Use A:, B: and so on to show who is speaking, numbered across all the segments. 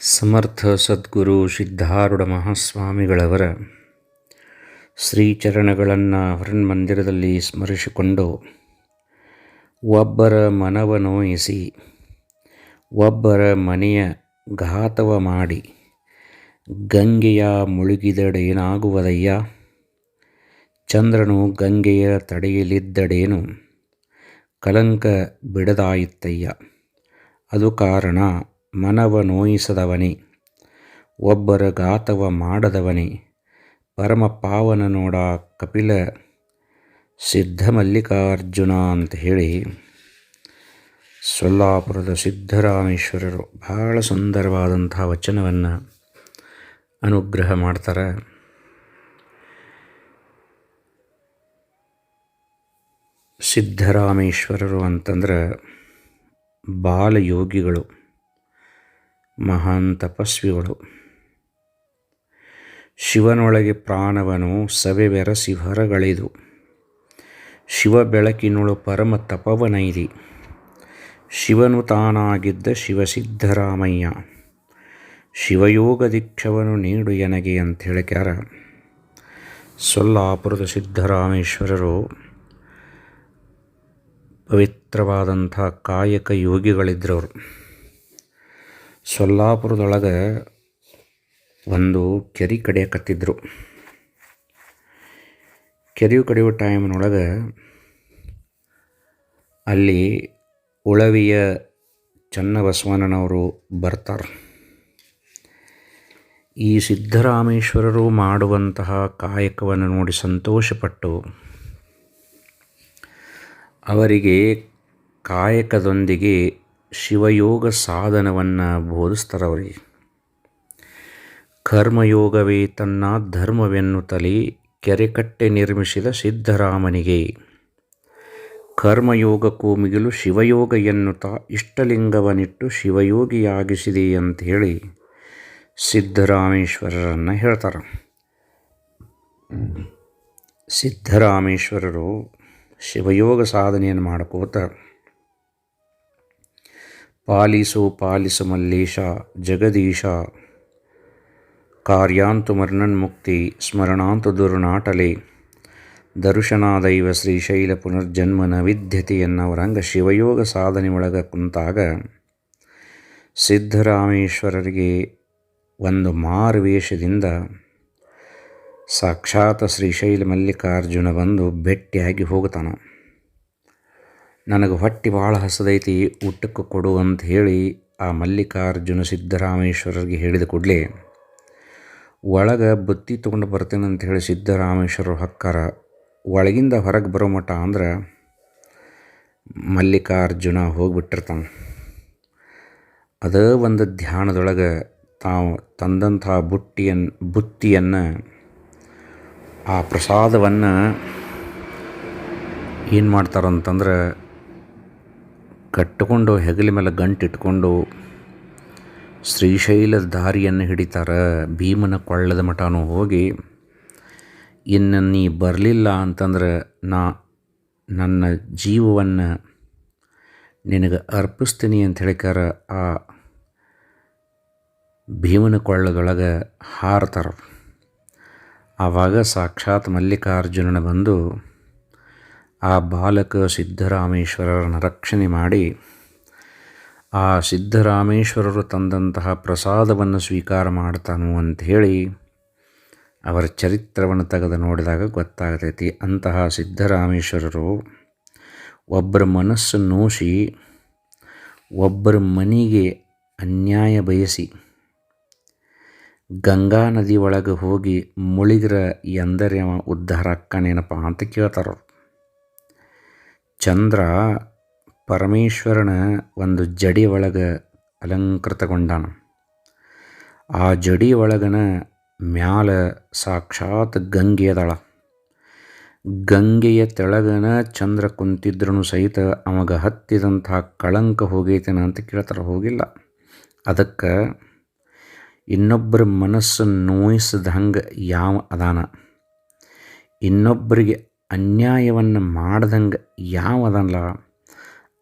A: ಸಮರ್ಥ ಸದ್ಗುರು ಸಿದ್ಧಾರೂಢ ಮಹಾಸ್ವಾಮಿಗಳವರ ಶ್ರೀಚರಣಗಳನ್ನು ಹೊರನ್ಮಂದಿರದಲ್ಲಿ ಸ್ಮರಿಸಿಕೊಂಡು ಒಬ್ಬರ ಮನವ ನೋಯಿಸಿ, ಒಬ್ಬರ ಮನೆಯ ಘಾತವ ಮಾಡಿ, ಗಂಗೆಯ ಮುಳುಗಿದಡೇನಾಗುವುದಯ್ಯ? ಚಂದ್ರನು ಗಂಗೆಯ ತಡೆಯಲಿದ್ದಡೇನು? ಕಲಂಕ ಬಿಡದಾಯಿತಯ್ಯ ಅದು ಕಾರಣ. ಮನವ ನೋಯಿಸದವನೇ, ಒಬ್ಬರ ಗಾತವ ಮಾಡದವನೇ, ಪರಮ ಪಾವನ ನೋಡ ಕಪಿಲ ಸಿದ್ಧ ಮಲ್ಲಿಕಾರ್ಜುನ ಅಂತ ಹೇಳಿ ಸೊಲ್ಲಾಪುರದ ಸಿದ್ಧರಾಮೇಶ್ವರರು ಬಹಳ ಸುಂದರವಾದಂಥ ವಚನವನ್ನು ಅನುಗ್ರಹ ಮಾಡ್ತಾರೆ. ಸಿದ್ಧರಾಮೇಶ್ವರರು ಅಂತಂದ್ರೆ ಬಾಲಯೋಗಿಗಳು. ಮಹಾನ್ ತಪಸ್ವಿಗಳು. ಶಿವನೊಳಗೆ ಪ್ರಾಣವನು ಸವೆ ಬೆರಸಿ ಹೊರಗಳಿದು, ಶಿವ ಬೆಳಕಿನೊಳು ಪರಮ ತಪವನೈದಿ. ಶಿವನು ತಾನಾಗಿದ್ದ ಶಿವಸಿದ್ಧರಾಮಯ್ಯ. ಶಿವಯೋಗ ದೀಕ್ಷವನ್ನು ನೀಡು ಎನಗೆ ಅಂತ ಹೇಳಿಕ್ಯಾರ ಸೊಲ್ಲಾಪುರದ ಸಿದ್ಧರಾಮೇಶ್ವರರು ಪವಿತ್ರವಾದಂಥ ಕಾಯಕ ಯೋಗಿಗಳಿದ್ರವರು. ಸೊಲ್ಲಾಪುರದೊಳಗೆ ಒಂದು ಕೆರೆ ಕಡಿಯಕತ್ತಿದ್ರು ಕೆರೆ ಕಡಿಯೋ ಟೈಮ್ನೊಳಗೆ ಅಲ್ಲಿ ಉಳವಿಯ ಚನ್ನಬಸವಣ್ಣನವರು ಬರ್ತಾರೆ. ಈ ಸಿದ್ಧರಾಮೇಶ್ವರರು ಮಾಡುವಂತಹ ಕಾಯಕವನ್ನು ನೋಡಿ ಸಂತೋಷಪಟ್ಟು ಅವರಿಗೆ ಕಾಯಕದೊಂದಿಗೆ ಶಿವಯೋಗ ಸಾಧನವನ್ನು ಬೋಧಿಸ್ತಾರೆ ಅವರಿಗೆ ಕರ್ಮಯೋಗವೇ ತನ್ನ ಧರ್ಮವೆನ್ನುತ್ತಲೇ ಕೆರೆಕಟ್ಟೆ ನಿರ್ಮಿಸಿದ ಸಿದ್ಧರಾಮನಿಗೆ. ಕರ್ಮಯೋಗಕ್ಕೂ ಮಿಗಿಲು ಶಿವಯೋಗ ಎನ್ನುತ್ತಾ ಇಷ್ಟಲಿಂಗವನ್ನಿಟ್ಟು ಶಿವಯೋಗಿಯಾಗಿಸಿದೆ ಅಂತ ಹೇಳಿ ಸಿದ್ಧರಾಮೇಶ್ವರರನ್ನು ಹೇಳ್ತಾರೆ. ಸಿದ್ಧರಾಮೇಶ್ವರರು ಶಿವಯೋಗ ಸಾಧನೆಯನ್ನು ಮಾಡ್ಕೋತ ಪಾಲಿಸು ಪಾಲಿಸು ಮಲ್ಲೇಶ, ಜಗದೀಶ. ಕಾರ್ಯಾಂತು ಮರ್ಣನ್ಮುಕ್ತಿ ಸ್ಮರಣಾಂತು ದುರ್ನಾಟಲೆ. ದರ್ಶನಾದೈವ ಶ್ರೀಶೈಲ ಪುನರ್ಜನ್ಮನ ವಿದ್ಯತೆ ಎನ್ನವರಂಗ ಶಿವಯೋಗ ಸಾಧನೆ ಒಳಗೆ ಕುಂತಾಗ, ಸಿದ್ಧರಾಮೇಶ್ವರರಿಗೆ ಒಂದು ಮಾರುವೇಷದಿಂದ ಸಾಕ್ಷಾತ್ ಶ್ರೀಶೈಲ ಮಲ್ಲಿಕಾರ್ಜುನ ಬಂದು ಭೇಟಿಯಾಗಿ ಹೋಗ್ತಾನೆ. ನನಗೆ ಹೊಟ್ಟೆ ಭಾಳ ಹಸದೈತಿ, ಊಟಕ್ಕೆ ಕೊಡು ಅಂತ ಹೇಳಿ ಆ ಮಲ್ಲಿಕಾರ್ಜುನ ಸಿದ್ದರಾಮೇಶ್ವರರಿಗೆ ಹೇಳಿದ ಕೂಡಲೇ, ಒಳಗೆ ಬತ್ತಿ ತೊಗೊಂಡು ಬರ್ತೇನೆ ಅಂತ ಹೇಳಿ ಸಿದ್ದರಾಮೇಶ್ವರರು ಹಕ್ಕಾರ, ಒಳಗಿಂದ ಹೊರಗೆ ಬರೋ ಮಠ ಅಂದ್ರೆ ಮಲ್ಲಿಕಾರ್ಜುನ ಹೋಗಿಬಿಟ್ಟಿರ್ತಾನೆ. ಅದೇ ಒಂದು ಧ್ಯಾನದೊಳಗೆ ತಾವು ತಂದಂಥ ಬುಟ್ಟಿಯನ್ನು ಬುತ್ತಿಯನ್ನು, ಆ ಪ್ರಸಾದವನ್ನು ಏನು ಮಾಡ್ತಾರಂತಂದ್ರೆ ಕಟ್ಟಿಕೊಂಡು ಹೆಗಲ ಮೇಲೆ ಗಂಟಿಟ್ಕೊಂಡು ಶ್ರೀಶೈಲದ ದಾರಿಯನ್ನು ಹಿಡಿತಾರೆ ಭೀಮನ ಕೊಳ್ಳದ ಮಠನೂ ಹೋಗಿ, ಇನ್ನು ನೀ ಬರಲಿಲ್ಲ ಅಂತಂದ್ರೆ ನಾ ನನ್ನ ಜೀವವನ್ನು ನಿನಗೆ ಅರ್ಪಿಸ್ತೀನಿ ಅಂತ ಹೇಳಿಕಾರ ಆ ಭೀಮನ ಕೊಳ್ಳದೊಳಗೆ ಹಾರ್ತಾರೆ. ಆವಾಗ ಸಾಕ್ಷಾತ್ ಮಲ್ಲಿಕಾರ್ಜುನನ ಬಂದು ಆ ಬಾಲಕ ಸಿದ್ಧರಾಮೇಶ್ವರರನ್ನು ರಕ್ಷಣೆ ಮಾಡಿ ಆ ಸಿದ್ಧರಾಮೇಶ್ವರರು ತಂದಂತಹ ಪ್ರಸಾದವನ್ನು ಸ್ವೀಕಾರ ಮಾಡ್ತಾನು ಅಂಥೇಳಿ ಅವರ ಚರಿತ್ರವನ್ನು ತೆಗೆದು ನೋಡಿದಾಗ ಗೊತ್ತಾಗತೈತಿ. ಅಂತಹ ಸಿದ್ಧರಾಮೇಶ್ವರರು ಒಬ್ಬರ ಮನಸ್ಸು ನೋಸಿ ಒಬ್ಬರ ಮನೆಗೆ ಅನ್ಯಾಯ ಬಯಸಿ ಗಂಗಾ ನದಿ ಒಳಗೆ ಹೋಗಿ ಮುಳುಗಿರ ಎಂದರೆ ಉದ್ಧಾರ ಅಕ್ಕನೇನಪ್ಪ ಅಂತ ಕೇಳ್ತಾರ ಚಂದ್ರ ಪರಮೇಶ್ವರನ ಒಂದು ಜಡಿ ಒಳಗೆ ಅಲಂಕೃತಗೊಂಡಾನ. ಆ ಜಡಿ ಒಳಗನ ಮ್ಯಾಲ ಸಾಕ್ಷಾತ್ ಗಂಗೆ ಅದಳ. ಗಂಗೆಯ ತೆಳಗನ ಚಂದ್ರ ಕುಂತಿದ್ರೂ ಸಹಿತ ಅವಾಗ ಹತ್ತಿದಂಥ ಕಳಂಕ ಹೋಗೈತೇನ ಅಂತ ಕೇಳ್ತಾರೆ, ಹೋಗಿಲ್ಲ. ಅದಕ್ಕೆ ಇನ್ನೊಬ್ಬರ ಮನಸ್ಸು ನೋಯಿಸದ ಹಂಗೆ ಯಾವ ಅದಾನ. ಇನ್ನೊಬ್ಬರಿಗೆ ಅನ್ಯಾಯವನ್ನು ಮಾಡ್ದಂಗೆ ಯಾವ ಅದಲ್ಲ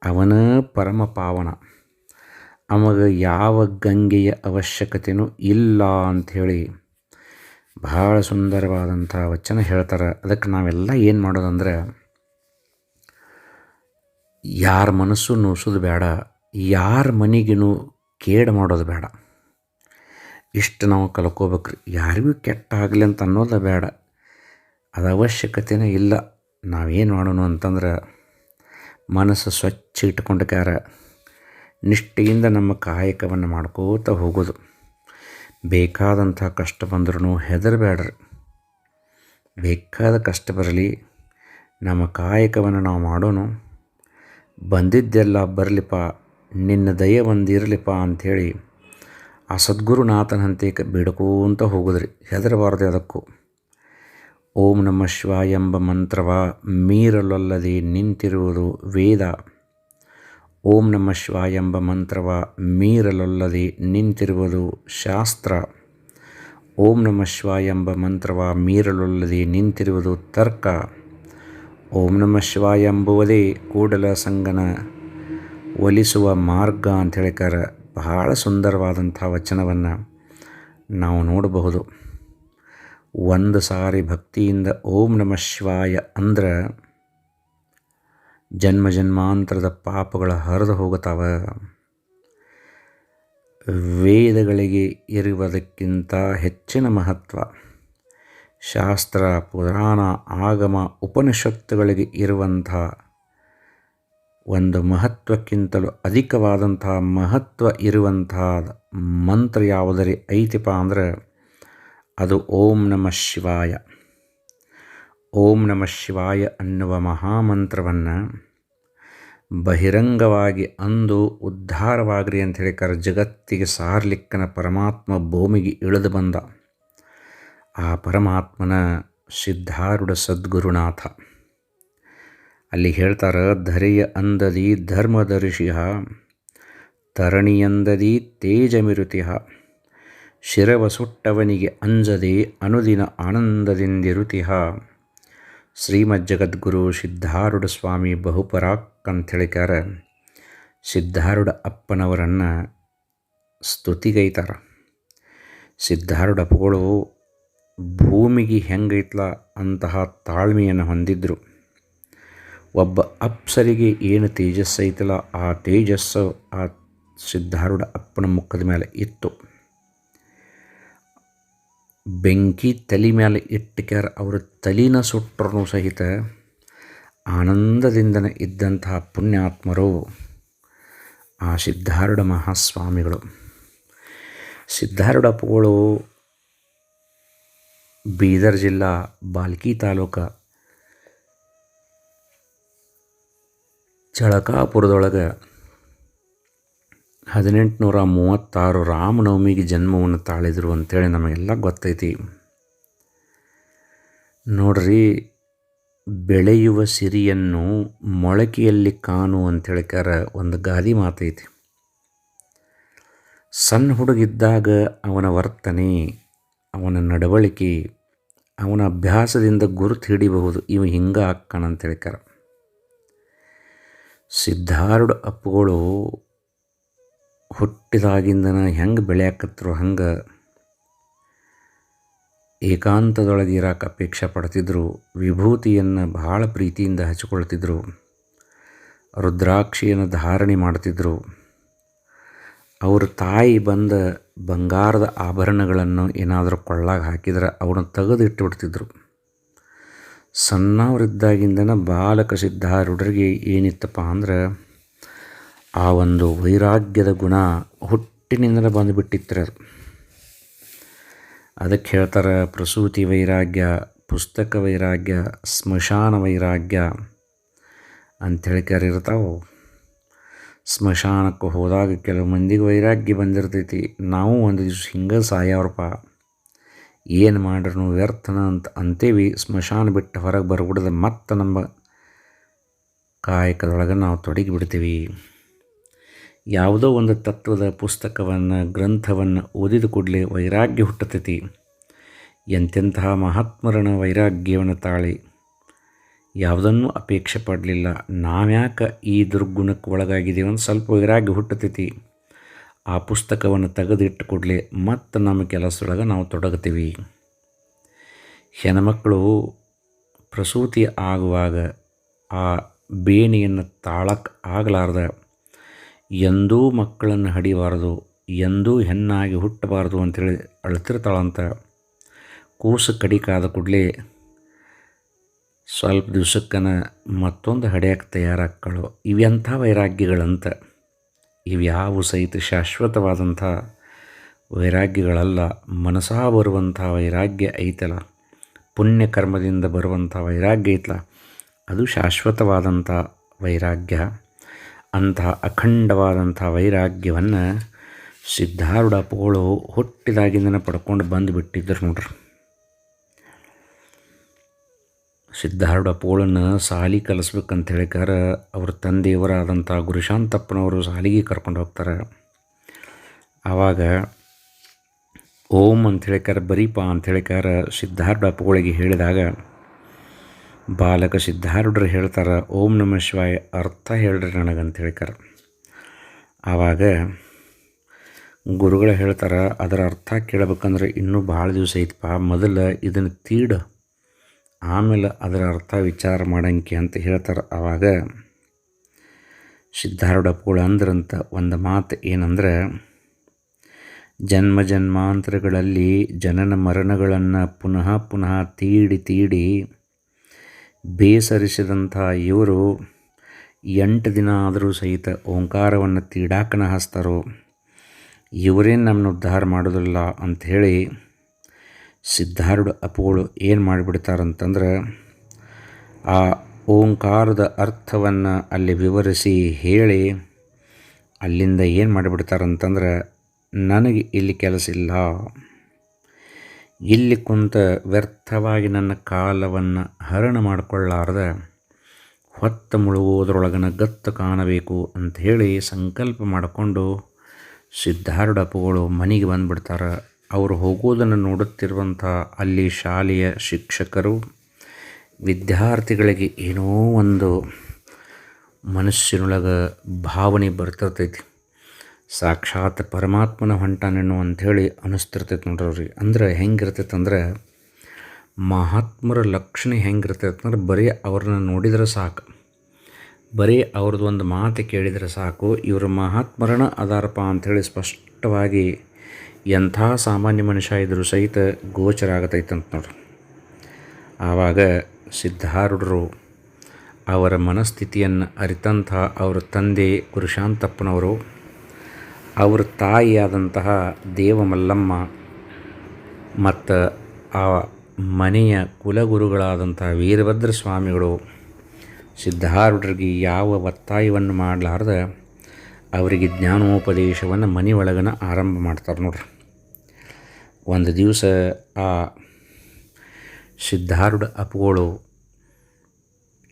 A: ಅವನ ಪರಮ ಪಾವನ. ಅವಾಗ ಯಾವ ಗಂಗೆಯ ಅವಶ್ಯಕತೆಯೂ ಇಲ್ಲ ಅಂಥೇಳಿ ಭಾಳ ಸುಂದರವಾದಂಥ ವಚನ ಹೇಳ್ತಾರೆ. ಅದಕ್ಕೆ ನಾವೆಲ್ಲ ಏನು ಮಾಡೋದಂದ್ರೆ, ಯಾರ ಮನಸ್ಸು ನೋಸೋದು ಬೇಡ ಯಾರ ಮನೆಗಿನೂ ಕೇಡು ಮಾಡೋದು ಬೇಡ ಇಷ್ಟು ನಾವು ಕಲ್ಕೋಬೇಕ್ರಿ. ಯಾರಿಗೂ ಕೆಟ್ಟ ಆಗಲಿ ಅಂತ ಅನ್ನೋದು ಬೇಡ ಅದು ಅವಶ್ಯಕತೆನೇ ಇಲ್ಲ. ನಾವೇನು ಮಾಡೋಣ ಅಂತಂದ್ರೆ ಮನಸ್ಸು ಸ್ವಚ್ಛ ಇಟ್ಕೊಂಡಕಾರ ನಿಷ್ಠೆಯಿಂದ ನಮ್ಮ ಕಾಯಕವನ್ನು ಮಾಡ್ಕೋತ ಹೋಗೋದು. ಬೇಕಾದಂಥ ಕಷ್ಟ ಬಂದ್ರೂ ಹೆದರಬೇಡ್ರಿ ಬೇಕಾದ ಕಷ್ಟ ಬರಲಿ, ನಮ್ಮ ಕಾಯಕವನ್ನು ನಾವು ಮಾಡೋಣ. ಬಂದಿದ್ದೆಲ್ಲ ಬರಲಿಪ್ಪ, ನಿನ್ನ ದಯ ಒಂದಿರಲಿಪ್ಪ ಅಂಥೇಳಿ ಆ ಸದ್ಗುರುನಾಥನಂತೆ ಬೇಡ್ಕೋತ ಹೋಗೋದ್ರಿ. ಹೆದರಬಾರ್ದು ಅದಕ್ಕೂ. ಓಂ ನಮ ಶಿವಾಯ ಎಂಬ ಮಂತ್ರವ ಮೀರಲೊಲ್ಲದೆ ನಿಂತಿರುವುದು ವೇದ. ಓಂ ನಮ ಶಿವಾಯ ಎಂಬ ಮಂತ್ರವ ಮೀರಲೊಲ್ಲದೆ ನಿಂತಿರುವುದು ಶಾಸ್ತ್ರ. ಓಂ ನಮ ಶಿವಾಯ ಎಂಬ ಮಂತ್ರವ ಮೀರಲೊಲ್ಲದೆ ನಿಂತಿರುವುದು ತರ್ಕ. ಓಂ ನಮ ಶಿವಾಯ ಎಂಬುವುದೇ ಕೂಡಲ ಸಂಗನ. ಒಲಿಸುವ ಮಾರ್ಗ ಅಂತ ಹೇಳಿಕಾರ ಬಹಳ ಸುಂದರವಾದಂಥ ವಚನವನ್ನು ನಾವು ನೋಡಬಹುದು. ಒಂದು ಸಾರಿ ಭಕ್ತಿಯಿಂದ ಓಂ ನಮ ಶಿವಾಯ ಅಂದ್ರೆ ಜನ್ಮ ಜನ್ಮಾಂತರದ ಪಾಪಗಳ ಹರಿದು ಹೋಗುತ್ತವ ವೇದಗಳಿಗೆ ಇರುವುದಕ್ಕಿಂತ ಹೆಚ್ಚಿನ ಮಹತ್ವ ಶಾಸ್ತ್ರ, ಪುರಾಣ, ಆಗಮ, ಉಪನಿಷತ್ತುಗಳಿಗೆ ಇರುವಂಥ ಒಂದು ಮಹತ್ವಕ್ಕಿಂತಲೂ ಅಧಿಕವಾದಂಥ ಮಹತ್ವ ಇರುವಂಥ ಮಂತ್ರ ಯಾವುದರಿ ಐತಿಪ ಅಂದ್ರೆ ಅದು ಓಂ ನಮ ಶಿವಾಯ. ಓಂ ನಮ ಶಿವಾಯ ಅನ್ನುವ ಮಹಾಮಂತ್ರವನ್ನು ಬಹಿರಂಗವಾಗಿ ಅಂದು ಉದ್ಧಾರವಾಗ್ರಿ ಅಂತ ಹೇಳಿ ಕರ ಜಗತ್ತಿಗೆ ಸಾರ್ಲಿಕ್ಕನ ಪರಮಾತ್ಮ ಭೂಮಿಗೆ ಇಳಿದು ಬಂದ. ಆ ಪರಮಾತ್ಮನ ಸಿದ್ಧಾರೂಢ ಸದ್ಗುರುನಾಥ. ಅಲ್ಲಿ ಹೇಳ್ತಾರೆ, ಧರೆಯ ಅಂದದಿ ಧರ್ಮದರ್ಶಿಹ ತರಣಿಯಂದದಿ ತೇಜಮಿರುತಿಹ ಶಿರವ ಸುಟ್ಟವನಿಗೆ ಅಂಜದೆ ಅನುದಿನ ಆನಂದದಿಂದಿರುತಿಹ. ಶ್ರೀಮಜ್ಜಗದ್ಗುರು ಸಿದ್ಧಾರೂಢ ಸ್ವಾಮಿ ಬಹುಪರಾಕ್ ಅಂತ ಹೇಳಿಕಾರ ಸಿದ್ಧಾರೂಢ ಅಪ್ಪನವರನ್ನು ಸ್ತುತಿಗೈತಾರ. ಸಿದ್ಧಾರೂಢ ಅಪ್ಪಗಳು ಭೂಮಿಗೆ ಹೆಂಗೈತ್ಲ ಅಂತಹ ತಾಳ್ಮೆಯನ್ನು ಹೊಂದಿದ್ರು. ಒಬ್ಬ ಅಪ್ಸರಿಗೆ ಏನು ತೇಜಸ್ಸೈತಲ್ಲ ಆ ತೇಜಸ್ಸು ಆ ಸಿದ್ಧಾರೂಢ ಅಪ್ಪನ ಮುಖದ ಮೇಲೆ ಇತ್ತು. ಬೆಂಕಿ ತಲೆ ಮ್ಯಾಲೆ ಇಟ್ಟಿಕ್ಯಾರ ಅವ್ರ ತಲೆನ ಸುಟ್ಟರೂ ಸಹಿತ ಆನಂದದಿಂದನೇ ಇದ್ದಂತಹ ಪುಣ್ಯಾತ್ಮರು ಆ ಸಿದ್ಧಾರೂಢ ಮಹಾಸ್ವಾಮಿಗಳು. ಸಿದ್ಧಾರೂಢ ಅಪ್ಪಗಳು ಬೀದರ್ ಜಿಲ್ಲಾ ಬಾಲ್ಕಿ ತಾಲೂಕ ಚಳಕಾಪುರದೊಳಗೆ ಹದಿನೆಂಟುನೂರ ಮೂವತ್ತಾರು ರಾಮನವಮಿಗೆ ಜನ್ಮವನ್ನು ತಾಳಿದರು ಅಂತೇಳಿ ನಮಗೆಲ್ಲ ಗೊತ್ತೈತಿ. ನೋಡ್ರಿ, ಬೆಳೆಯುವ ಸಿರಿಯನ್ನು ಮೊಳಕೆಯಲ್ಲಿ ಕಾಣು ಅಂತ ಹೇಳಿಕಾರ ಒಂದು ಗಾದಿ ಮಾತೈತಿ. ಸಣ್ಣ ಹುಡುಗಿದ್ದಾಗ ಅವನ ವರ್ತನೆ, ಅವನ ನಡವಳಿಕೆ, ಅವನ ಅಭ್ಯಾಸದಿಂದ ಗುರುತು ಹಿಡಿಬಹುದು, ಇವ ಹಿಂಗೆ ಹಾಕ್ಕಣ ಅಂತ ಹೇಳ್ಕಾರ ಸಿದ್ಧಾರೂಢ ಅಪ್ಪುಗಳು ಹುಟ್ಟಿದಾಗಿಂದನ ಹೆಂಗೆ ಬೆಳೆಯಕತ್ರು ಹಂಗೆ ಏಕಾಂತದೊಳಗೆ ಇರಕ್ಕೆ ಅಪೇಕ್ಷೆ ಪಡ್ತಿದ್ರು, ವಿಭೂತಿಯನ್ನು ಭಾಳ ಪ್ರೀತಿಯಿಂದ ಹಚ್ಕೊಳ್ತಿದ್ರು, ರುದ್ರಾಕ್ಷಿಯನ್ನು ಧಾರಣೆ ಮಾಡ್ತಿದ್ರು. ಅವ್ರ ತಾಯಿ ಬಂದ ಬಂಗಾರದ ಆಭರಣಗಳನ್ನು ಏನಾದರೂ ಕೊಳ್ಳಾಗ ಹಾಕಿದ್ರೆ ಅವನ್ನ ತೆಗೆದು ಇಟ್ಟುಬಿಡ್ತಿದ್ರು ಸಣ್ಣವರಿದ್ದಾಗಿಂದನ ಬಾಲಕ ಸಿದ್ಧಾರೂಢರಿಗೆ ಏನಿತ್ತಪ್ಪ ಅಂದ್ರೆ ಆ ಒಂದು ವೈರಾಗ್ಯದ ಗುಣ ಹುಟ್ಟಿನಿಂದಲೇ ಬಂದುಬಿಟ್ಟಿತ್ತು ಅದು. ಅದಕ್ಕೆ ಹೇಳ್ತಾರೆ ಪ್ರಸೂತಿ ವೈರಾಗ್ಯ, ಪುಸ್ತಕ ವೈರಾಗ್ಯ, ಸ್ಮಶಾನ ವೈರಾಗ್ಯ ಅಂಥೇಳಿ ಕರಿರ್ತಾವೆ ಸ್ಮಶಾನಕ್ಕೆ ಹೋದಾಗ ಕೆಲವು ಮಂದಿಗೆ ವೈರಾಗ್ಯ ಬಂದಿರ್ತೈತಿ. ನಾವು ಒಂದು ದಿವ್ಸ ಹಿಂಗೆ ಸಾಯವ್ರಪ್ಪ ಏನು ಮಾಡ್ರೂ ವ್ಯರ್ಥನ ಅಂತ ಅಂತೇವಿ, ಸ್ಮಶಾನ ಬಿಟ್ಟು ಹೊರಗೆ ಬರ್ಬಿಡ್ದೆ ಮತ್ತೆ ನಮ್ಮ ಕಾಯಕದೊಳಗೆ ನಾವು ತೊಡಗಿ ಬಿಡ್ತೀವಿ ಯಾವುದೋ ಒಂದು ತತ್ವದ ಪುಸ್ತಕವನ್ನು, ಗ್ರಂಥವನ್ನು ಓದಿದ ಕೂಡಲೇ ವೈರಾಗ್ಯ ಹುಟ್ಟತೈತಿ ಎಂತೆಂತಹ ಮಹಾತ್ಮರನ ವೈರಾಗ್ಯವನ್ನು ತಾಳಿ. ಯಾವುದನ್ನೂ ಅಪೇಕ್ಷೆ ಪಡಲಿಲ್ಲ. ನಾವ್ಯಾಕೆ ಈ ದುರ್ಗುಣಕ್ಕೆ ಒಳಗಾಗಿದ್ದೀವಿ ಒಂದು ಸ್ವಲ್ಪ ವೈರಾಗ್ಯ ಹುಟ್ಟತೈತಿ ಆ ಪುಸ್ತಕವನ್ನು ತೆಗೆದಿಟ್ಟು ಕೂಡಲೇ ಮತ್ತು ನಮ್ಮ ಕೆಲಸದೊಳಗೆ ನಾವು ತೊಡಗುತ್ತೀವಿ. ಹೆಣ್ಮಕ್ಕಳು ಪ್ರಸೂತಿ ಆಗುವಾಗ ಆ ಬೇಣಿಯನ್ನು ತಾಳಕ್ಕೆ ಆಗಲಾರ್ದ. ಎಂದೂ ಮಕ್ಕಳನ್ನು ಹಡಿಬಾರದು, ಎಂದೂ ಹೆಣ್ಣಾಗಿ ಹುಟ್ಟಬಾರದು ಅಂತೇಳಿ ಅಳ್ತಿರ್ತಾಳಂತ ಕೂಸು ಕಡಿಕಾದ ಕೂಡಲೇ ಸ್ವಲ್ಪ ದಿವ್ಸಕ್ಕನ ಮತ್ತೊಂದು ಹಡೆಯಕ್ಕೆ ತಯಾರಾಕ್ಕಳು. ಇವೆಂಥ ವೈರಾಗ್ಯಗಳಂತ, ಇವ್ಯಾವು ಸಹಿತ ಶಾಶ್ವತವಾದಂಥ ವೈರಾಗ್ಯಗಳಲ್ಲ ಮನಸಾ ಬರುವಂಥ ವೈರಾಗ್ಯ ಐತಲ್ಲ ಪುಣ್ಯ ಕರ್ಮದಿಂದ ಬರುವಂಥ ವೈರಾಗ್ಯ ಐತಲ್ಲ ಅದು ಶಾಶ್ವತವಾದಂಥ ವೈರಾಗ್ಯ. ಅಂತಹ ಅಖಂಡವಾದಂಥ ವೈರಾಗ್ಯವನ್ನು ಸಿದ್ಧಾರೂಢ ಪೋಳು ಹುಟ್ಟಿದಾಗಿಂದನೇ ಪಡ್ಕೊಂಡು ಬಂದುಬಿಟ್ಟಿದ್ರು ನೋಡ್ರಿ. ಸಿದ್ಧಾರೂಢ ಪೋಳನ್ನು ಸಾಲಿ ಕಲಿಸ್ಬೇಕಂತ ಹೇಳಿಕಾರ ಅವ್ರ ತಂದೆಯವರಾದಂಥ ಗುರುಶಾಂತಪ್ಪನವರು ಸಾಲಿಗೆ ಕರ್ಕೊಂಡು ಹೋಗ್ತಾರೆ. ಆವಾಗ ಓಂ ಅಂತ ಹೇಳಿಕಾರ ಬರೀಪ ಅಂತ ಹೇಳಿಕಾರ ಸಿದ್ಧಾರೂಢ ಪೋಳಿಗೆ ಹೇಳಿದಾಗ ಬಾಲಕ ಸಿದ್ಧಾರೂಢರು ಹೇಳ್ತಾರೆ, ಓಂ ನಮ ಶಿವಾಯ ಅರ್ಥ ಹೇಳ್ರಿ ನನಗಂತ ಹೇಳ್ತಾರೆ ಆವಾಗ ಗುರುಗಳು ಹೇಳ್ತಾರೆ, ಅದರ ಅರ್ಥ ಕೇಳಬೇಕಂದ್ರೆ ಇನ್ನೂ ಭಾಳ ದಿವಸ ಐತಪ್ಪ, ಮೊದಲು ಇದನ್ನು ತೀಡ, ಆಮೇಲೆ ಅದರ ಅರ್ಥ ವಿಚಾರ ಮಾಡಂಕಿ ಅಂತ ಹೇಳ್ತಾರೆ. ಆವಾಗ ಸಿದ್ಧಾರೂಢ ಪೂಳ ಅಂದ್ರಂತ ಒಂದು ಮಾತು ಏನಂದ್ರೆ, ಜನ್ಮ ಜನ್ಮಾಂತರಗಳಲ್ಲಿ ಜನನ ಮರಣಗಳನ್ನು ಪುನಃ ಪುನಃ ತೀಡಿ ತೀಡಿ ಬೇಸರಿಸಿದಂಥ ಇವರು ಎಂಟು ದಿನ ಆದರೂ ಸಹಿತ ಓಂಕಾರವನ್ನು ತೀಡಾಕನ ಹಸ್ತಾರೋ ಇವರೇನು ನಮ್ಮನ್ನು ಉದ್ಧಾರ ಮಾಡೋದಿಲ್ಲ ಅಂಥೇಳಿ ಸಿದ್ಧಾರೂಢ ಅಪೋಳು ಏನು ಮಾಡಿಬಿಡ್ತಾರಂತಂದ್ರೆ ಆ ಓಂಕಾರದ ಅರ್ಥವನ್ನು ಅಲ್ಲಿ ವಿವರಿಸಿ ಹೇಳಿ ಅಲ್ಲಿಂದ ಏನು ಮಾಡಿಬಿಡ್ತಾರಂತಂದ್ರೆ ನನಗೆ ಇಲ್ಲಿ ಕೆಲಸ ಇಲ್ಲ. ಇಲ್ಲಿ ಕುಂತ ವ್ಯರ್ಥವಾಗಿ ನನ್ನ ಕಾಲವನ್ನು ಹರಣ ಮಾಡಿಕೊಳ್ಳಾರ್ದ ಹೊತ್ತ ಮುಳುಗುವುದರೊಳಗನ ಗತ್ತು ಕಾಣಬೇಕು ಅಂಥೇಳಿ ಸಂಕಲ್ಪ ಮಾಡಿಕೊಂಡು ಸಿದ್ಧಾರೂಢಪ್ಪಗಳು ಮನೆಗೆ ಬಂದುಬಿಡ್ತಾರೆ. ಅವರು ಹೋಗೋದನ್ನು ನೋಡುತ್ತಿರುವಂಥ ಅಲ್ಲಿ ಶಾಲೆಯ ಶಿಕ್ಷಕರು, ವಿದ್ಯಾರ್ಥಿಗಳಿಗೆ ಏನೋ ಒಂದು ಮನಸ್ಸಿನೊಳಗೆ ಭಾವನೆ ಬರ್ತಿರ್ತೈತಿ. ಸಾಕ್ಷಾತ್ ಪರಮಾತ್ಮನ ಹೊಂಟಾನೇನೋ ಅಂಥೇಳಿ ಅನಿಸ್ತಿರ್ತೈತೆ ನೋಡ್ರಿ ಅಂದ್ರೆ ಹೆಂಗಿರ್ತೈತೆ ಅಂದ್ರೆ ಮಹಾತ್ಮರ ಲಕ್ಷಣ ಹೆಂಗಿರ್ತೈತೆ ಅಂದ್ರೆ ಬರೀ ಅವ್ರನ್ನ ನೋಡಿದ್ರೆ ಸಾಕು. ಬರೀ ಅವ್ರದ್ದು ಒಂದು ಮಾತು ಕೇಳಿದರೆ ಸಾಕು. ಇವರು ಮಹಾತ್ಮರನ ಅದಾರಪ್ಪ ಅಂಥೇಳಿ ಸ್ಪಷ್ಟವಾಗಿ ಎಂಥ ಸಾಮಾನ್ಯ ಮನುಷ್ಯ ಇದ್ದರೂ ಸಹಿತ ಗೋಚರ ಆಗತೈತಂತ ನೋಡ್ರಿ. ಆವಾಗ ಸಿದ್ಧಾರೂಢರು ಅವರ ಮನಸ್ಥಿತಿಯನ್ನು ಅರಿತಂಥ ಅವರ ತಂದೆ ಗುರುಶಾಂತಪ್ಪನವರು ಅವ್ರ ತಾಯಿಯಾದಂತಹ ದೇವಮಲ್ಲಮ್ಮ ಮತ್ತು ಆ ಮನೆಯ ಕುಲಗುರುಗಳಾದಂತಹ ವೀರಭದ್ರ ಸ್ವಾಮಿಗಳು ಸಿದ್ಧಾರೂಢರಿಗೆ ಯಾವ ಒತ್ತಾಯವನ್ನು ಮಾಡಲಾರ್ದ ಅವರಿಗೆ ಜ್ಞಾನೋಪದೇಶವನ್ನು ಮನೆಯೊಳಗನ ಆರಂಭ ಮಾಡ್ತಾರೆ ನೋಡ್ರಿ. ಒಂದು ದಿವಸ ಆ ಸಿದ್ಧಾರೂಢ ಅಪ್ಪುಗಳು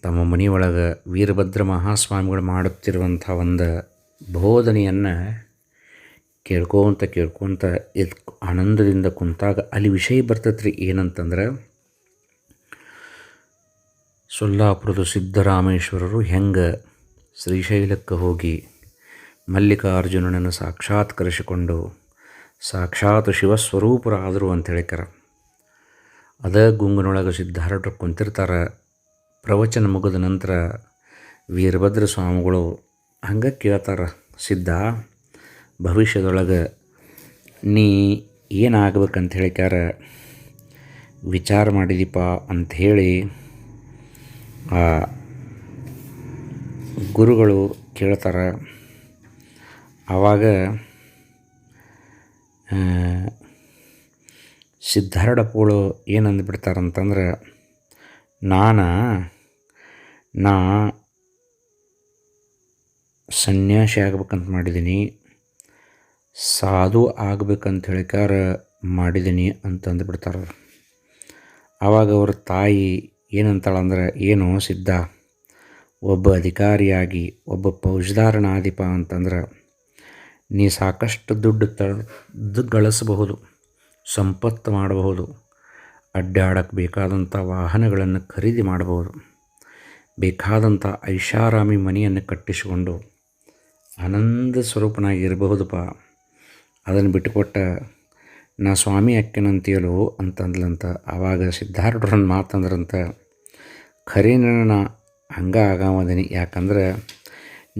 A: ತಮ್ಮ ಮನೆಯೊಳಗೆ ವೀರಭದ್ರ ಮಹಾಸ್ವಾಮಿಗಳು ಮಾಡುತ್ತಿರುವಂಥ ಒಂದು ಬೋಧನೆಯನ್ನು ಕೇಳ್ಕೊತ ಕೇಳ್ಕೊತ ಇದು ಆನಂದದಿಂದ ಕುಂತಾಗ ಅಲ್ಲಿ ವಿಷಯ ಬರ್ತೈತೆ ರೀ ಏನಂತಂದ್ರೆ ಸೊಲ್ಲಾಪುರದ ಸಿದ್ಧರಾಮೇಶ್ವರರು ಹೆಂಗೆ ಶ್ರೀಶೈಲಕ್ಕೆ ಹೋಗಿ ಮಲ್ಲಿಕಾರ್ಜುನನನ್ನು ಸಾಕ್ಷಾತ್ಕರಿಸಿಕೊಂಡು ಸಾಕ್ಷಾತ್ ಶಿವಸ್ವರೂಪರಾದರು ಅಂತ ಹೇಳಿಕರ ಅದ ಗುಂಗನೊಳಗೆ ಸಿದ್ಧಾರೂಢರು ಕುಂತಿರ್ತಾರೆ. ಪ್ರವಚನ ಮುಗಿದ ನಂತರ ವೀರಭದ್ರ ಸ್ವಾಮಿಗಳು ಹಂಗೆ ಕೇಳ್ತಾರೆ, ಸಿದ್ಧ ಭವಿಷ್ಯದೊಳಗೆ ನೀ ಏನಾಗ್ಬೇಕಂತ ಹೇಳಿಕಾರ ವಿಚಾರ ಮಾಡಿದೀಪ ಅಂಥೇಳಿ ಆ ಗುರುಗಳು ಕೇಳ್ತಾರೆ. ಆವಾಗ ಸಿದ್ಧಾರೂಢಪ್ಪಗಳು ಏನು ಅಂದ್ಬಿಡ್ತಾರಂತಂದ್ರೆ ನಾನು, ನಾ ಸನ್ಯಾಸಿ ಆಗ್ಬೇಕಂತ ಮಾಡಿದ್ದೀನಿ ಸಾಧು ಆಗ್ಬೇಕಂತ ಹೇಳಿಕಾರ ಮಾಡಿದ್ದೀನಿ ಅಂತ ಅಂದ್ಬಿಡ್ತಾರೆ ಆವಾಗ ಅವ್ರ ತಾಯಿ ಏನಂತಾಳಂದ್ರೆ, ಏನು ಸಿದ್ಧ? ಒಬ್ಬ ಅಧಿಕಾರಿಯಾಗಿ ಒಬ್ಬ ಫೌಜ್ದಾರನಾದಿಪ ಅಂತಂದ್ರೆ, ನೀ ಸಾಕಷ್ಟು ದುಡ್ಡು ತ ಗಳಿಸಬಹುದು, ಸಂಪತ್ತು ಮಾಡಬಹುದು ಅಡ್ಡಾಡಕ್ಕೆ ಬೇಕಾದಂಥ ವಾಹನಗಳನ್ನು ಖರೀದಿ ಮಾಡಬಹುದು, ಬೇಕಾದಂಥ ಐಷಾರಾಮಿ ಮನೆಯನ್ನು ಕಟ್ಟಿಸಿಕೊಂಡು ಆನಂದ ಸ್ವರೂಪನಾಗಿರಬಹುದಪ್ಪ ಅದನ್ನು ಬಿಟ್ಟುಕೊಟ್ಟ ನಾ ಸ್ವಾಮಿ ಅಕ್ಕನಂತೀಯಲು ಅಂತಂದ್ಲಂತ ಆವಾಗ ಸಿದ್ಧಾರೂಢರನ್ನ ಮಾತಂದ್ರಂತ ಖರೇನ ಹಂಗೆ ಆಗಾಮದನಿ ಯಾಕಂದ್ರೆ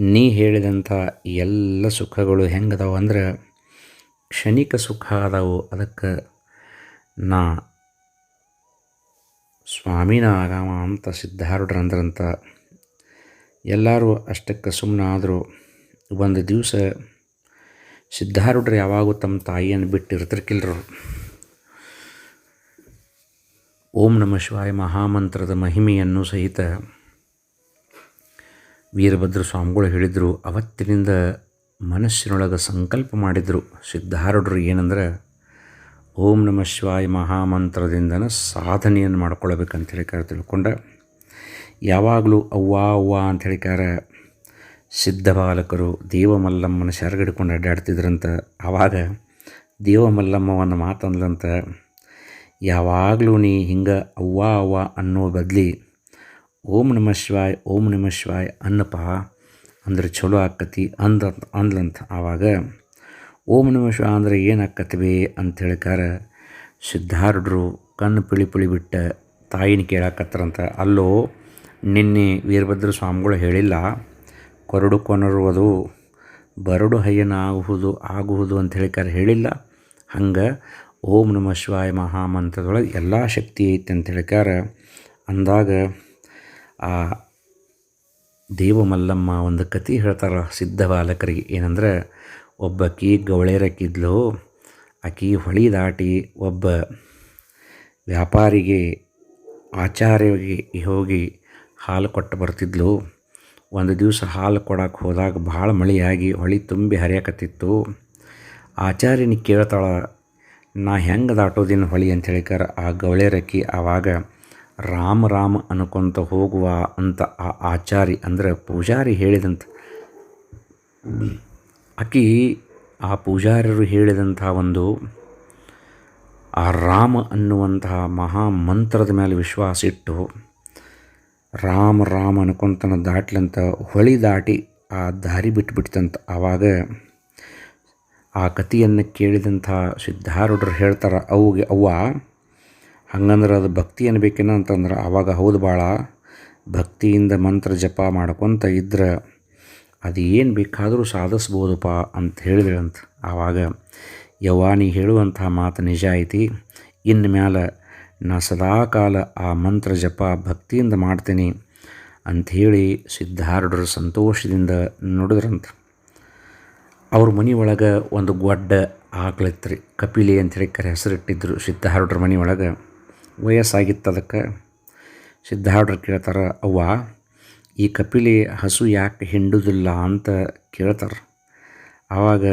A: ನೀ ಹೇಳಿದಂಥ ಎಲ್ಲ ಸುಖಗಳು ಹೆಂಗದಾವು ಅಂದ್ರೆ ಕ್ಷಣಿಕ ಸುಖ ಅದಾವು ಅದಕ್ಕೆ ನಾ ಸ್ವಾಮಿನ ಆಗಾಮ ಅಂತ ಸಿದ್ಧಾರೂಢರು ಅಂದ್ರಂತ ಎಲ್ಲರೂ ಅಷ್ಟಕ್ಕೆ ಸುಮ್ಮನಾದರೂ ಒಂದು ದಿವಸ ಸಿದ್ಧಾರೂಢರು ಯಾವಾಗೂ ತಮ್ಮ ತಾಯಿಯನ್ನು ಬಿಟ್ಟು ಇರ್ತಿರ್ಕಿಲ್ರು. ಓಂ ನಮ ಶಿವಾಯ ಮಹಾಮಂತ್ರದ ಮಹಿಮೆಯನ್ನು ಸಹಿತ ವೀರಭದ್ರ ಸ್ವಾಮಿಗಳು ಹೇಳಿದರು. ಅವತ್ತಿನಿಂದ ಮನಸ್ಸಿನೊಳಗೆ ಸಂಕಲ್ಪ ಮಾಡಿದರು. ಸಿದ್ಧಾರೂಢರು ಏನಂದ್ರೆ, ಓಂ ನಮ ಶಿವಾಯ ಮಹಾಮಂತ್ರದಿಂದನ ಸಾಧನೆಯನ್ನು ಮಾಡ್ಕೊಳ್ಬೇಕಂತ ಹೇಳಿಕಾರ ತಿಳ್ಕೊಂಡ ಯಾವಾಗಲೂ ಅವ್ವಾ ಅವ್ವಾ ಅಂತ ಕಾರ ಸಿದ್ಧ ಬಾಲಕರು ದೇವಮಲ್ಲಮ್ಮನ ಶರಗಿಡ್ಕೊಂಡು ಅಡ್ಡಾಡ್ತಿದ್ರಂತ, ಆವಾಗ ದೇವಮಲ್ಲಮ್ಮವನ್ನು ಮಾತಂದ್ಲಂತ, ಯಾವಾಗಲೂ ನೀ ಹಿಂಗೆ ಅವ್ವ ಅವ್ವ ಅನ್ನೋ ಬದಲಿ ಓಂ ನಮ ಶಿವಾಯ್, ಓಂ ನಮ ಶಿವಾಯ್ ಅನ್ನಪ್ಪ ಅಂದ್ರೆ ಚಲೋ ಆಕ್ಕತಿ ಅಂದ, ಅಂದ್ಲಂತ. ಆವಾಗ ಓಂ ನಮ ಶಿವ ಅಂದರೆ ಏನು ಅಂತ ಹೇಳಿಕಾರ ಸಿದ್ಧಾರ್ಢರು ಕಣ್ಣು ಪಿಳಿ ಪಿಳಿ ಬಿಟ್ಟ ತಾಯಿನ ಕೇಳಾಕತ್ತರಂತ. ಅಲ್ಲೋ ನಿನ್ನೆ ವೀರಭದ್ರ ಸ್ವಾಮಿಗಳು ಹೇಳಿಲ್ಲ ಕೊರಡು ಕೊನರುವುದು ಬರಡು ಹಯ್ಯನ ಆಗುವುದು ಆಗುವುದು ಅಂತ ಹೇಳಿಕಾರ ಹೇಳಿಲ್ಲ. ಹಂಗೆ ಓಂ ನಮ ಶಿವಾಯ ಮಹಾಮಂತ್ರದೊಳಗೆ ಎಲ್ಲ ಶಕ್ತಿ ಐತೆ ಅಂತ ಹೇಳಿಕಾರ ಅಂದಾಗ ಆ ದೇವ ಮಲ್ಲಮ್ಮ ಒಂದು ಕತೆ ಹೇಳ್ತಾರೆ ಸಿದ್ಧ ಬಾಲಕರಿಗೆ. ಏನಂದ್ರೆ ಒಬ್ಬಕಿ ಗವಳೇರಕ್ಕಿದ್ಲು ಆಕಿ ಹೊಳಿ ದಾಟಿ ಒಬ್ಬ ವ್ಯಾಪಾರಿಗೆ, ಆಚಾರ್ಯರಿಗೆ ಹೋಗಿ ಹಾಲು ಕೊಟ್ಟು ಬರ್ತಿದ್ಲು. ಒಂದು ದಿವಸ ಹಾಲು ಕೊಡಕ್ಕೆ ಹೋದಾಗ ಭಾಳ ಮಳೆಯಾಗಿ ಹೊಳಿ ತುಂಬಿ ಹರಿಯಕತ್ತಿತ್ತು. ಆಚಾರ್ಯನಿಗೆ ಕೇಳ್ತಾಳೆ, ನಾ ಹೆಂಗೆ ದಾಟೋದಿನ ಹೊಳಿ? ಅಂತ ಹೇಳಿಕಾರ ಆ ಗವಳೇರಕ್ಕಿ ಆವಾಗ ರಾಮ ರಾಮ ಅನ್ಕೊಂತ ಹೋಗುವ ಅಂತ ಆ ಆಚಾರಿ ಅಂದರೆ ಪೂಜಾರಿ ಹೇಳಿದಂತ. ಆಕಿ ಆ ಪೂಜಾರಿಯರು ಹೇಳಿದಂಥ ಒಂದು ಆ ರಾಮ ಅನ್ನುವಂತಹ ಮಹಾ ಮಂತ್ರದ ಮೇಲೆ ವಿಶ್ವಾಸ ಇಟ್ಟು ರಾಮ ರಾಮ ಅನ್ಕೊಂತನ ದಾಟ್ಲಂತ ಹೊಳಿ ದಾಟಿ ಆ ದಾರಿ ಬಿಟ್ಬಿಡ್ತಂತ ಆವಾಗ ಆ ಕಥೆಯನ್ನು ಕೇಳಿದಂಥ ಸಿದ್ಧಾರೂಢರು ಹೇಳ್ತಾರೆ, ಅವ್ಗೆ ಅವ್ವ, ಹಂಗಂದ್ರೆ ಅದು ಭಕ್ತಿ ಅನ್ಬೇಕೇನೋ? ಅಂತಂದ್ರೆ ಆವಾಗ ಹೌದು ಭಾಳ ಭಕ್ತಿಯಿಂದ ಮಂತ್ರ ಜಪ ಮಾಡ್ಕೊತ ಇದ್ರೆ ಅದು ಏನು ಬೇಕಾದರೂ ಸಾಧಿಸ್ಬೋದಪ್ಪ ಅಂತ ಹೇಳಿದ್ರಂತ ಆವಾಗ, ಯವ್ವ, ನೀ ಹೇಳುವಂಥ ಮಾತು ನಿಜ ಐತಿ ಇನ್ನು ಮ್ಯಾಲೆ ನಾ ಸದಾಕಾಲ ಆ ಮಂತ್ರ ಜಪ ಭಕ್ತಿಯಿಂದ ಮಾಡ್ತೀನಿ ಅಂಥೇಳಿ ಸಿದ್ಧಾರೂಢರು ಸಂತೋಷದಿಂದ ನುಡಿದ್ರಂತ. ಅವ್ರ ಮನೆ ಒಳಗೆ ಒಂದು ಗೊಡ್ಡ ಆಕಳಿತ್ತು ಕಪಿಲಿ ಅಂಥೇಳಿ ಕರೆ ಹೆಸರಿಟ್ಟಿದ್ರು ಸಿದ್ಧಾರೂಢರ ಮನೆ ಒಳಗೆ ವಯಸ್ಸಾಗಿತ್ತು ಅದಕ್ಕೆ. ಸಿದ್ಧಾರೂಢರು ಕೇಳ್ತಾರೆ, ಅವ್ವ, ಈ ಕಪಿಲೆ ಹಸು ಯಾಕೆ ಹಿಂಡುದಿಲ್ಲ ಅಂತ ಕೇಳ್ತಾರೆ. ಆವಾಗ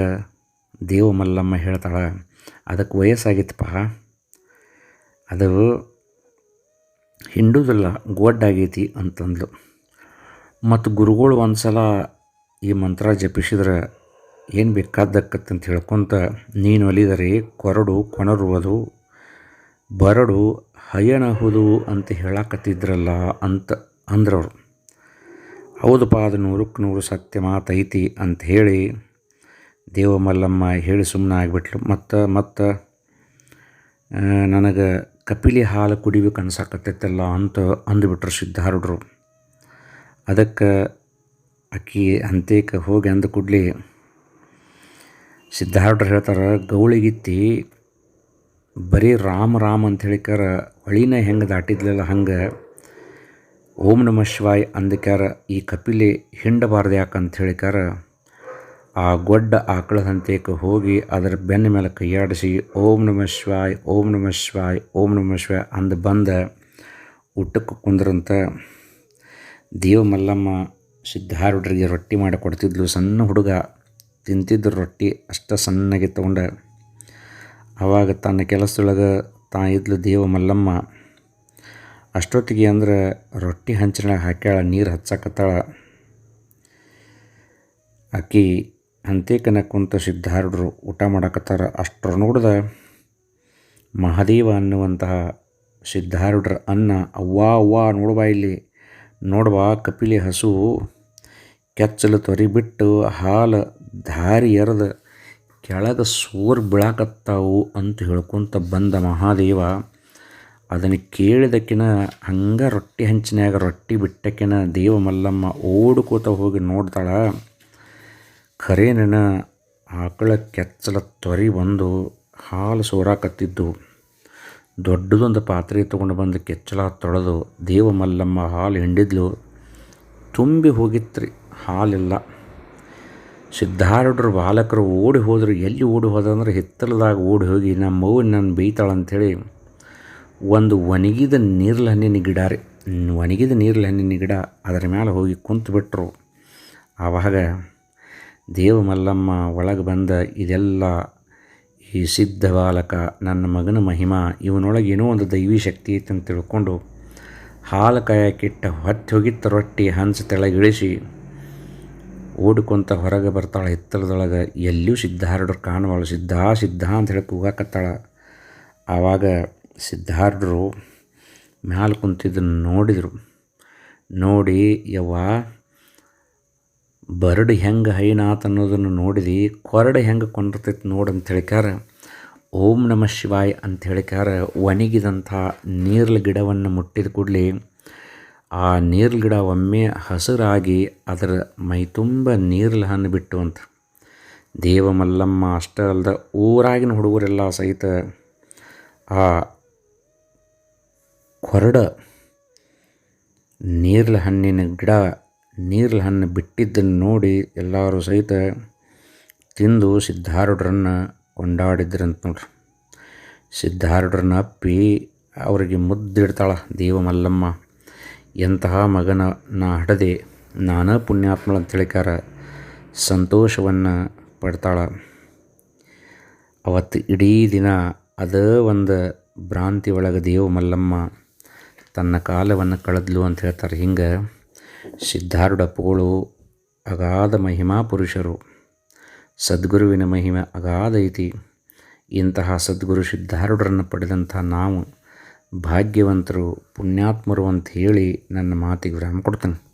A: ದೇವ ಮಲ್ಲಮ್ಮ ಹೇಳ್ತಾಳೆ ಅದಕ್ಕೆ ವಯಸ್ಸಾಗಿತ್ತಪ್ಪ. ಅದು ಹಿಂಡುದಲ್ಲ ಗೊಡ್ಡಾಗೈತಿ ಅಂತಂದ್ಲು. ಮತ್ತು ಗುರುಗಳು ಒಂದು ಸಲ ಈ ಮಂತ್ರ ಜಪಿಸಿದ್ರೆ ಏನು ಬೇಕಾದಕ್ಕತ್ತಂತ ಹೇಳ್ಕೊತ, ನೀನು ಒಲಿದರೆ ಕೊರಡು ಕೊಣರುವುದು ಬರಡು ಹಯಣಹುದು ಅಂತ ಹೇಳಕತ್ತಿದ್ರಲ್ಲ ಅಂತ ಅಂದ್ರವ್ರು. ಹೌದಪ್ಪ ಅದು ನೂರಕ್ಕೆ ನೂರು ಸತ್ಯ ಮಾತೈತಿ ಅಂತ ಹೇಳಿ ದೇವಮಲ್ಲಮ್ಮ ಹೇಳಿ ಸುಮ್ಮನೆ ಆಗಿಬಿಟ್ಲು ಮತ್ತು ಮತ್ತು ನನಗೆ ಕಪಿಲಿ ಹಾಲು ಕುಡಿಬೇಕು ಅನ್ಸಾಕತ್ತೈತಲ್ಲ ಅಂತ ಅಂದುಬಿಟ್ರು ಸಿದ್ಧಾರುಡ್ರು ಅದಕ್ಕೆ ಅಕ್ಕಿ ಅಂತೇಕ ಹೋಗಿ ಅಂದ ಕೂಡಲಿ ಸಿದ್ಧಾರೂಢರು ಹೇಳ್ತಾರೆ, ಗೌಳಿಗಿತ್ತಿ, ಬರೀ ರಾಮ ರಾಮ ಅಂತ ಹೇಳಿಕಾರ ಹೊಳಿನ ಹೆಂಗೆ ದಾಟಿದ್ಲಲ್ಲ ಹಂಗೆ? ಓಂ ನಮ ಶಿವಾಯ್ ಅಂದಕ್ಯಾರ, ಈ ಕಪಿಲೆ ಹಿಂಡಬಾರ್ದು ಯಾಕಂತ ಹೇಳಿಕಾರ ಆ ಗೊಡ್ಡ ಆಕಳದಂತೇಕ ಹೋಗಿ ಅದರ ಬೆನ್ನ ಮೇಲೆ ಕೈಯಾಡಿಸಿ, ಓಂ ನಮ ಶಿವಾಯ್, ಓಂ ನಮ ಶಿವಾಯ್, ಓಂ ನಮ ಶಿವಾಯ್ ಅಂದು ಬಂದ ಊಟಕ್ಕೆ ಕುಂದ್ರಂತ ದೇವ ಮಲ್ಲಮ್ಮ ಸಿದ್ಧಾರೂಢರಿಗೆ ರೊಟ್ಟಿ ಮಾಡಿ ಕೊಡ್ತಿದ್ಲು. ಸಣ್ಣ ಹುಡುಗ ತಿಂತಿದ್ರು ರೊಟ್ಟಿ ಅಷ್ಟ ಸಣ್ಣಗೆ ತಗೊಂಡ. ಆವಾಗ ತನ್ನ ಕೆಲಸದೊಳಗೆ ತಾ ಇದ್ಲು ದೇವ ಮಲ್ಲಮ್ಮ. ಅಷ್ಟೊತ್ತಿಗೆ ಅಂದ್ರೆ ರೊಟ್ಟಿ ಹಂಚಿನ ಹಾಕ್ಯಾಳ, ನೀರು ಹಚ್ಚಕತ್ತಾಳ. ಆಕಿ ಅಂತೇಕನ ಕುಂತ ಸಿದ್ಧಾರೂಢರು ಊಟ ಮಾಡಕತ್ತಾರ ಅಷ್ಟರ ನೋಡಿದ ಮಹಾದೇವ ಅನ್ನುವಂತಹ ಸಿದ್ಧಾರೂಢರ ಅನ್ನ ಅವ್ವಾ ಅವ್ವಾ ನೋಡ್ಬಾ ಇಲ್ಲಿ. ನೋಡ್ಬಾ ಕಪಿಲೆ ಹಸು ಕೆಚ್ಚಲು ತೊರಿ ಬಿಟ್ಟು ಹಾಲು ದಾರಿ ಎರೆದು ಕೆಳಗೆ ಸೋರ್ ಬೀಳಾಕತ್ತಾವು ಅಂತ ಹೇಳ್ಕೊತ ಬಂದ ಮಹಾದೇವ. ಅದನ್ನು ಕೇಳಿದಕ್ಕಿನ ಹಂಗೆ ರೊಟ್ಟಿ ಹಂಚಿನ್ಯಾಗ ರೊಟ್ಟಿ ಬಿಟ್ಟಕ್ಕಿನ ದೇವ ಮಲ್ಲಮ್ಮ ಓಡ್ಕೋತ ಹೋಗಿ ನೋಡ್ತಾಳ. ಖರೇನ ಆಕಳ ಕೆಚ್ಚಲ ತೊರಿ ಬಂದು ಹಾಲು ಸೋರಾಕತ್ತಿದ್ದು, ದೊಡ್ಡದೊಂದು ಪಾತ್ರೆ ತೊಗೊಂಡು ಬಂದು ಕೆಚ್ಚಲ ತೊಳೆದು ದೇವ ಮಲ್ಲಮ್ಮ ಹಾಲು ಹಿಂಡಿದ್ಲು. ತುಂಬಿ ಹೋಗಿತ್ರಿ, ಹಾಲೆಲ್ಲ. ಸಿದ್ಧಾರೂಢರು ಬಾಲಕರು ಓಡಿ ಹೋದರು. ಎಲ್ಲಿ ಓಡಿ ಹೋದಂದ್ರೆ ಹಿತ್ತಲದಾಗ ಓಡಿ ಹೋಗಿ ನಮ್ಮ ಮಗು ನನ್ನ ಬೈತಾಳೆ ಒಂದು ಒಣಗಿದ ನೀರ್ಲ ಹಣ್ಣಿನ ಗಿಡ ರೀ. ಒಣಗಿದ ನೀರ್ಲ ಹಣ್ಣಿನ ಗಿಡ ಅದರ ಮೇಲೆ ಹೋಗಿ ಕುಂತು ಬಿಟ್ಟರು ಆವಾಗ ದೇವ ಮಲ್ಲಮ್ಮ ಒಳಗೆ ಬಂದ ಇದೆಲ್ಲ ಈ ಸಿದ್ಧ ಬಾಲಕ, ನನ್ನ ಮಗನ ಮಹಿಮಾ, ಇವನೊಳಗೆ ಏನೋ ಒಂದು ದೈವಿ ಶಕ್ತಿ ಐತೆ ಅಂತ ತಿಳ್ಕೊಂಡು ಹಾಲು ಕಾಯಕ್ಕಿಟ್ಟ ಹೊತ್ತಿ ಹೋಗಿತ್ತ ರೊಟ್ಟಿ ಹಂಸ ತೆಳಗಿಳಿಸಿ ಓಡ್ಕೊಂತ ಹೊರಗೆ ಬರ್ತಾಳೆ ಹಿತ್ತಲದೊಳಗೆ. ಎಲ್ಲಿಯೂ ಸಿದ್ಧಾರೂಢರು ಕಾಣುವಳು. ಸಿದ್ಧ ಸಿದ್ಧ ಅಂತ ಹೇಳಿ ಕೂಗಾಕತ್ತಾಳ. ಆವಾಗ ಸಿದ್ಧಾರೂಢರು ಮ್ಯಾಲೆ ಕುಂತಿದ್ದನ್ನು ನೋಡಿದರು. ನೋಡಿ, ಯವ್ವ ಬರಡು ಹೆಂಗೆ ಹೈನಾಥ್ ಅನ್ನೋದನ್ನು ನೋಡಿದಿ, ಕೊರಡು ಹೆಂಗೆ ಕೊಂಡಿರ್ತೈತಿ ನೋಡು ಅಂತ ಹೇಳಿಕಾರ ಓಂ ನಮ ಶಿವಾಯ್ ಅಂತ ಹೇಳಿಕಾರ ಒಣಗಿದಂಥ ನೀರ್ಲ ಗಿಡವನ್ನು ಮುಟ್ಟಿದ ಕೂಡಲೇ ಆ ನೀರ್ಲ ಗಿಡ ಒಮ್ಮೆ ಹಸಿರಾಗಿ ಅದರ ಮೈತುಂಬ ನೀರ್ಲ ಹಣ್ಣು ಬಿಟ್ಟು ಅಂತ. ದೇವ ಮಲ್ಲಮ್ಮ ಅಷ್ಟೇ ಅಲ್ಲದ ಊರಾಗಿನ ಹುಡುಗರೆಲ್ಲ ಸಹಿತ ಆ ಕೊರಡ ನೀರ್ಲ ಹಣ್ಣಿನ ಗಿಡ ನೀರ್ಲ ಹಣ್ಣು ಬಿಟ್ಟಿದ್ದನ್ನು ನೋಡಿ ಎಲ್ಲರೂ ಸಹಿತ ತಿಂದು ಸಿದ್ಧಾರೂಢರನ್ನು ಕೊಂಡಾಡಿದ್ರಂತ ನೋಡ್ರಿ. ಸಿದ್ಧಾರೂಢರನ್ನ ಅಪ್ಪಿ ಅವರಿಗೆ ಮುದ್ದಿಡ್ತಾಳೆ, ದೇವ ಮಲ್ಲಮ್ಮ, ಎಂತಹ ಮಗನ ನಾ ಹಡದೆ ನಾನೇ ಪುಣ್ಯಾತ್ಮಳು ಅಂತ ಹೇಳಿಕಾರ ಸಂತೋಷವನ್ನು ಪಡ್ತಾಳೆ. ಅವತ್ತು ಇಡೀ ದಿನ ಅದೇ ಒಂದು ಭ್ರಾಂತಿ ಒಳಗೆ ದೇವ ಮಲ್ಲಮ್ಮ ತನ್ನ ಕಾಲವನ್ನು ಕಳೆದ್ಲು ಅಂತ ಹೇಳ್ತಾರೆ. ಹಿಂಗೆ ಸಿದ್ಧಾರೂಢಪ್ಪಗಳು ಅಗಾಧ ಮಹಿಮಾ ಪುರುಷರು. ಸದ್ಗುರುವಿನ ಮಹಿಮೆ ಅಗಾಧ ಐತಿ ಇಂತಹ ಸದ್ಗುರು ಸಿದ್ಧಾರೂಢರನ್ನು ಪಡೆದಂಥ ನಾವು ಭಾಗ್ಯವಂತರು ಪುಣ್ಯಾತ್ಮರು ಅಂತ ಹೇಳಿ ನನ್ನ ಮಾತಿಗೆ ವಿರಾಮ ಕೊಡ್ತೇನೆ.